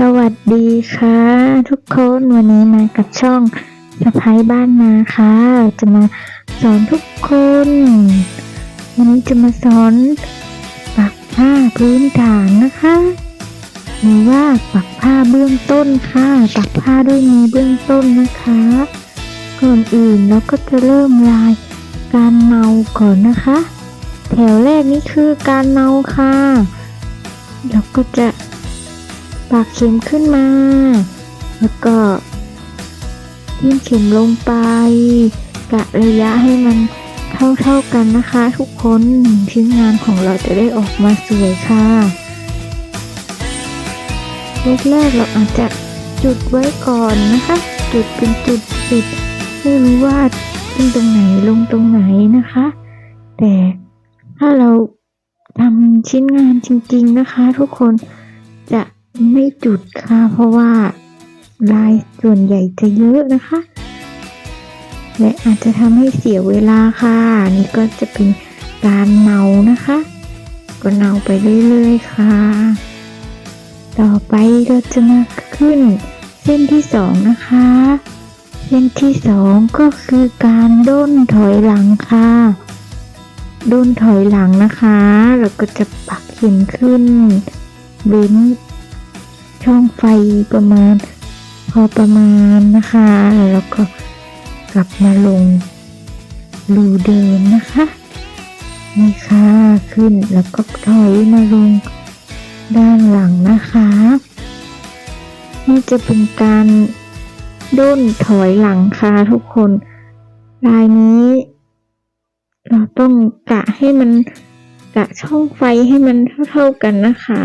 สวัสดีค่ะ ทุกคนวันนี้มากับช่องสะพ้ายบ้านนาค่ะ จะมาสอนทุกคน วันนี้จะมาสอนปักผ้าพื้นฐานนะคะหรือว่าปักผ้าเบื้องต้นค่ะปักผ้าด้วยมือเบื้องต้นนะคะก่อนอื่นเราก็จะเริ่มลายการเนาก่อนนะคะ แถวแรกนี่คือการเนาค่ะเราก็จะ ปักเข็มขึ้นมา แล้วก็ทิ้มเข็มลงไป กะระยะให้มันเท่าเท่าๆกันนะคะ ทุกคนชิ้นงานของเราจะได้ออกมาสวยค่ะแรกๆเราอาจจะจุดไว้ก่อนนะคะ จุดเป็นจุดจุดไม่รู้ว่าขึ้นตรงไหนลงตรงไหนนะคะ แต่ถ้าเราทำชิ้นงานจริงๆนะคะ ทุกคนจะ ไม่จุดค่ะ เพราะว่าลายส่วนใหญ่จะเยอะนะคะ และอาจจะทำให้เสียเวลาค่ะ นี่ก็จะเป็นการเนานะคะ ก็เนาไปเรื่อยๆค่ะ ต่อไปเราจะมาขึ้นเส้นที่สองนะคะ เส้นที่สองก็คือการด้นถอยหลังค่ะด้นถอยหลังนะคะแล้วก็จะปักเข็มขึ้นเว้น ช่องไฟประมาณ พอประมาณนะคะ แล้วก็กลับมาลงรูเดิมนะคะนี่ค่ะขึ้นแล้วก็ถอยมาลงด้านหลังนะคะ นี่จะเป็นการด้นถอยหลังค่ะทุกคนลายนี้ เราต้องกะให้มันกะช่องไฟให้มันเท่าๆกันนะคะ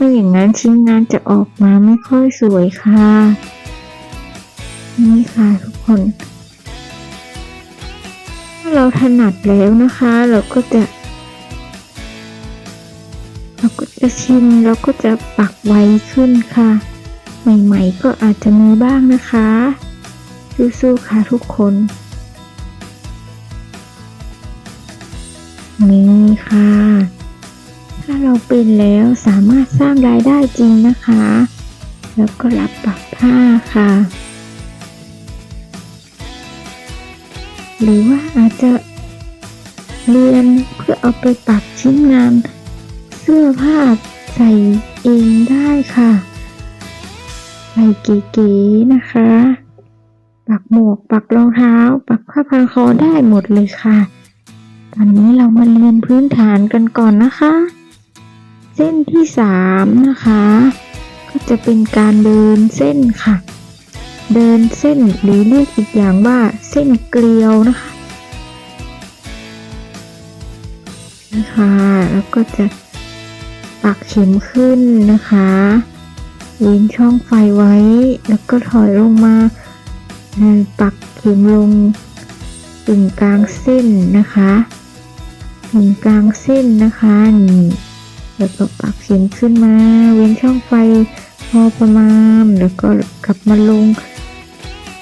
ไม่อย่างนั้นชิ้นงานจะออกมาไม่ค่อยสวยค่ะ นี่ค่ะทุกคนถ้าเราถนัดแล้วนะคะ เราก็จะ เราก็จะชินเราก็จะปักไวขึ้นค่ะ ใหม่ๆก็อาจจะมีบ้างนะคะสู้ๆค่ะทุกคน นี่ค่ะ ถ้าเราเป็นแล้วสามารถสร้างรายได้จริงนะคะ แล้วก็รับปักผ้าค่ะ หรือว่าอาจจะเรียนเพื่อเอาไปปักชิ้นงาน เสื้อผ้าใส่เองได้ค่ะใส่เก๋ๆนะคะ ปักหมวกปักรองเท้า ปักผ้าพันคอได้หมดเลยค่ะ ตอนนี้เรามาเรียนพื้นฐานกันก่อนนะคะ เส้นที่สามนะคะ ก็จะเป็นการเดินเส้นค่ะ เดินเส้นหรือเรียกอีกอย่างว่าเส้นเกลียวนะคะนี่ค่ะแล้วก็จะปักเข็มขึ้นนะคะเว้นช่องไฟไว้ แล้วก็ถอยลงมาปักเข็มลงถึงกลางเส้นนะคะถึงกลางเส้นนะคะนี่ แล้วก็ปักเข็มขึ้นมา เว้นช่องไฟพอประมาณ แล้วก็กลับมาลง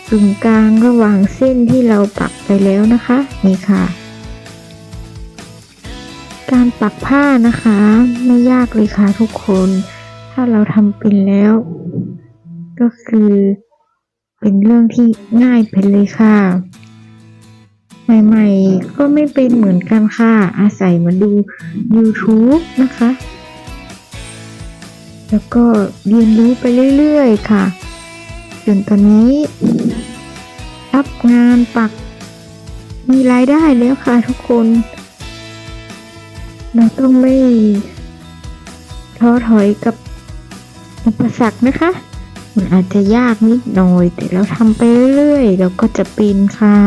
ตรงกลางระหว่างเส้นที่เราปักไปแล้วนะคะ นี่ค่ะ การปักผ้านะคะ ไม่ยากเลยค่ะทุกคน ถ้าเราทำเป็นแล้ว ก็คือเป็นเรื่องที่ง่ายไปเลยค่ะ ใหม่ๆ ก็ไม่เป็นเหมือนกันค่ะ อาศัยมาดู YouTube นะคะ แล้วก็เรียนรู้ไปเรื่อยๆค่ะ จนตอนนี้ รับงานปัก มีรายได้แล้วค่ะทุกคน เราต้องไม่ท้อถอยกับอุปสรรคนะคะ มันอาจจะยากนิดหน่อย แต่เราทำไปเรื่อยๆ เราก็จะป็นค่ะ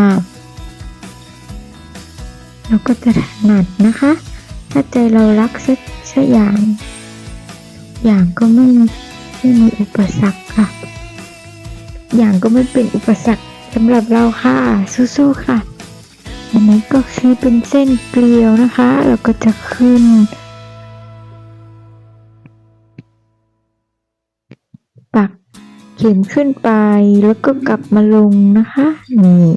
เราก็จะถนัดนะคะ ถ้าใจเรารักสักสักอย่าง อย่างก็ไม่ไม่มีอุปสรรคค่ะ อย่างก็ไม่เป็นอุปสรรคสำหรับเราค่ะ สู้ๆค่ะ อันนี้ก็คือเป็นเส้นเกลียวนะคะแล้วก็จะขึ้น ปักเข็มขึ้นไปแล้วก็กลับมาลงนะคะ นี่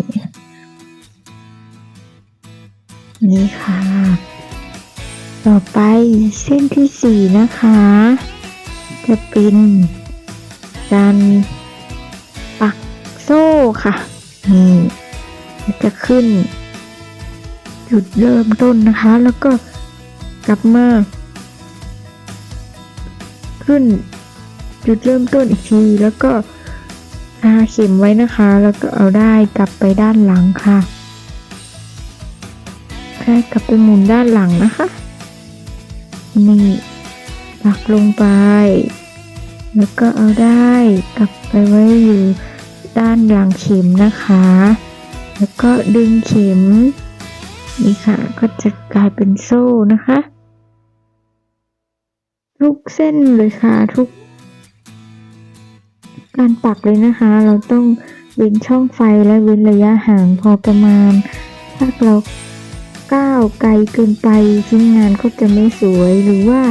นี่ค่ะ ต่อไปเส้นที่สี่นะคะ จะเป็นการปักโซ่ค่ะ นี่จะขึ้น จุดเริ่มต้นนะคะ แล้วก็กลับมาขึ้นจุดเริ่มต้นอีกทีแล้วก็อาเข็มไว้นะคะ แล้วก็เอาได้กลับไปด้านหลังค่ะ ได้กลับไปหมุนด้านหลังนะคะ นี่ปักลงไป แล้วก็เอาได้กลับไปไว้อยู่ด้านหลังเข็มนะคะ แล้วก็ดึงเข็ม นี่ค่ะ ก็จะกลายเป็นโซ่นะคะ ทุกเส้นเลยค่ะทุก การปักเลยนะคะ เราต้องเว้นช่องไฟและเว้นระยะห่างพอประมาณ ถ้าเรา ก้าวไกลเกินไปชิ้นงานก็จะไม่สวยหรือว่า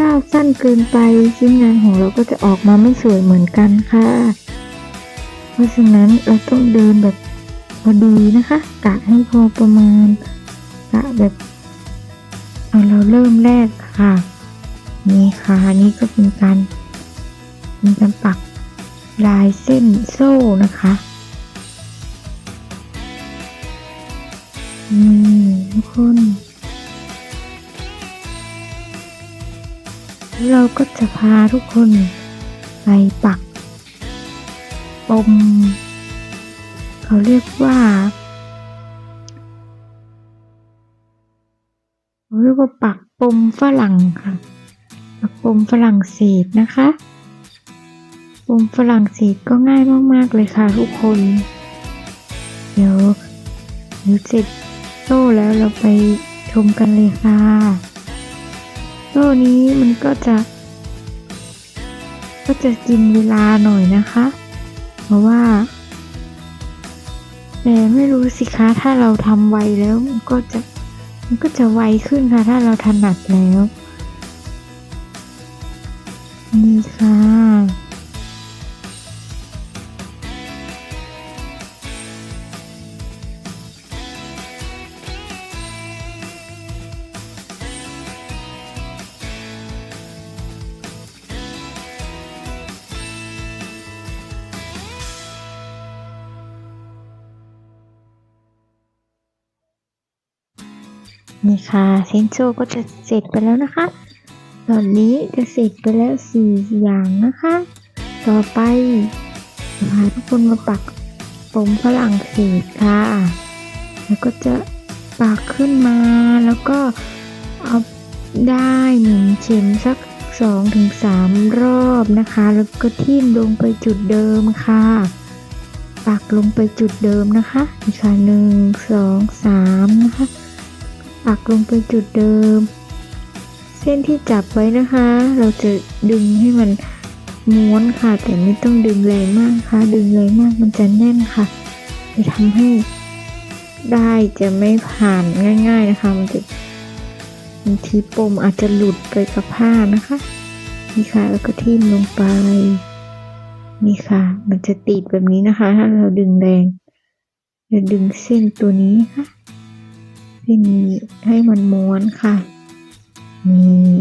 ก้าวสั้นเกินไปชิ้นงานของเราก็จะออกมาไม่สวยเหมือนกันค่ะ เพราะฉะนั้นเราต้องเดินแบบพอดีนะคะกะให้พอประมาณกะแบบเอาเราเริ่มแรกค่ะ นี่ค่ะนี่ก็เป็นการเป็นการปักลายเส้นโซ่นะคะ ทุกคนเราก็จะพาทุกคนไปปักปมเขาเรียกว่าเขาเรียกว่าปักปมฝรั่งค่ะ ปักปมฝรั่งเศสนะคะ ปมฝรั่งเศสก็ง่ายมากๆเลยค่ะทุกคน เดี๋ยวเดี๋ยวเสร็จ โซ่แล้วเราไปชมกันเลยค่ะ โซ่นี้มันก็จะ ก็จะกินเวลาหน่อยนะคะ เพราะว่า แต่ไม่รู้สิคะถ้าเราทำไวแล้วมันก็จะมันก็จะไวขึ้นค่ะ ถ้าเราถนัดแล้ว นี่ค่ะ นี่ค่ะเซนโซก็จะเสร็จไปแล้วนะคะตอนนี้จะเสร็จไปแล้วสี่อย่างนะคะ ต่อไปพาทุกคนมาปักปมฝรั่งเศสค่ะ แล้วก็จะปักขึ้นมาแล้วก็เอาได้หมุนเข็มสักสองถึงสามรอบนะคะ แล้วก็ทิ่มลงไปจุดเดิมค่ะ ปักลงไปจุดเดิมนะคะนี่ค่ะหนึ่งสองสามนะคะ ปักลงไปจุดเดิม เส้นที่จับไว้นะคะ เราจะดึงให้มันม้วนค่ะ แต่ไม่ต้องดึงแรงมากค่ะ ดึงแรงมากมันจะแน่นค่ะ จะทำให้ได้จะไม่ผ่านง่าย ๆนะคะ มันจะบางทีปมอาจจะหลุดไปกับผ้านะคะ นี่ค่ะแล้วก็ทิ่มลงไป นี่ค่ะ มันจะติดแบบนี้นะคะ ถ้าเราดึงแรงจะดึงเส้นตัวนี้ค่ะ เส้นนี้ให้มันม้วนค่ะ นี่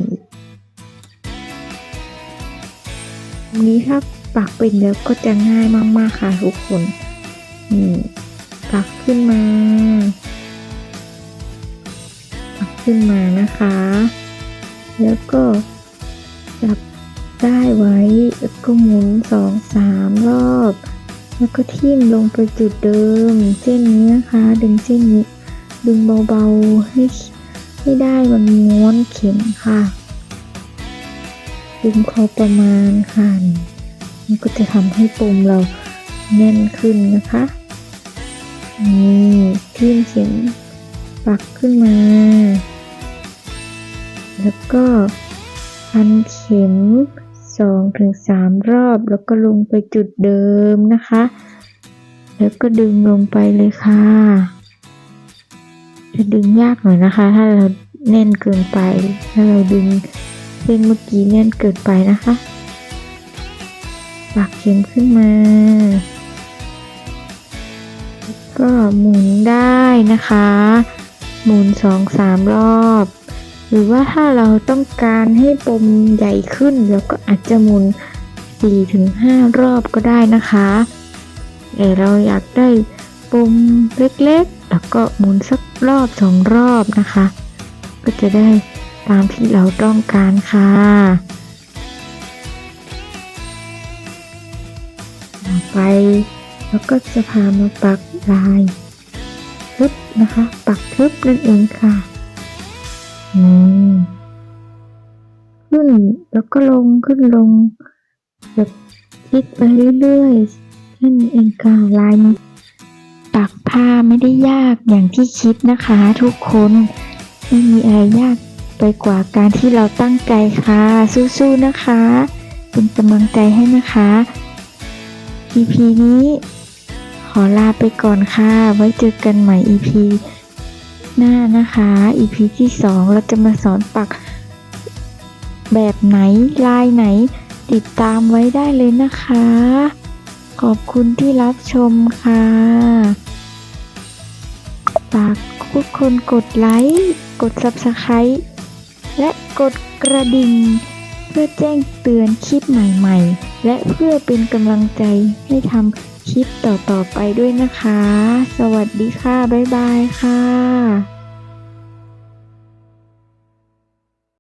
อันนี้ถ้าปักเป็นแล้วก็จะง่ายมากๆค่ะทุกคน นี่ปักขึ้นมา ปักขึ้นมานะคะ แล้วก็จับได้ไว้แล้วก็หมุนสองสามรอบ แล้วก็ทิ่มลงไปจุดเดิม เส้นนี้นะคะ ดึงเส้นนี้ ดึงเบาๆให้ให้ได้มันม้วนเข็มค่ะ ดึงพอประมาณค่ะมันก็จะทำให้ปมเราแน่นขึ้นนะคะนี่ทิ่มเข็มปักขึ้นมา แล้วก็พันเข็มสองถึงสามรอบ แล้วก็ลงไปจุดเดิมนะคะ แล้วก็ดึงลงไปเลยค่ะจะ ดึงยากหน่อยนะคะ ถ้าเราแน่นเกินไปถ้าเราดึงเส้นเมื่อกี้แน่นเกินไปนะคะปักเข็มขึ้นมา ก็หมุนได้นะคะ หมุนสองสามรอบ หรือว่าถ้าเราต้องการให้ปมใหญ่ขึ้นเราก็อาจจะหมุน4-5รอบก็ได้นะคะแต่เราอยากได้ ปุ่มเล็กๆ แล้วก็หมุนสักรอบสองรอบนะคะ ก็จะได้ตามที่เราต้องการค่ะไปเราก็จะพามาปักลายทึบนะคะ ปักทึบนั่นเองค่ะอืมขึ้นแล้วก็ลงขึ้นลงแบบคิดไปเรื่อยๆนั่นเองค่ะลายนี้ ปักผ้าไม่ได้ยากอย่างที่คิดนะคะทุกคนไม่มีอะไรยากไปกว่าการที่เราตั้งใจค่ะ สู้ๆนะคะ เป็นกำลังใจให้นะคะ EP นี้ ขอลาไปก่อนค่ะ ไว้เจอกันใหม่ EP หน้านะคะ EP ที่สองเราจะมาสอนปักแบบไหนลายไหน ติดตามไว้ได้เลยนะคะ ขอบคุณที่รับชมค่ะากทุกคนกดไลค์ กด Subscribe และกดกระดิ่ง เพื่อแจ้งเตือนคลิปใหม่ๆ และเพื่อเป็นกำลังใจให้ทำคลิปต่อๆไปด้วยนะคะ สวัสดีค่ะ บ๊ายบายค่ะ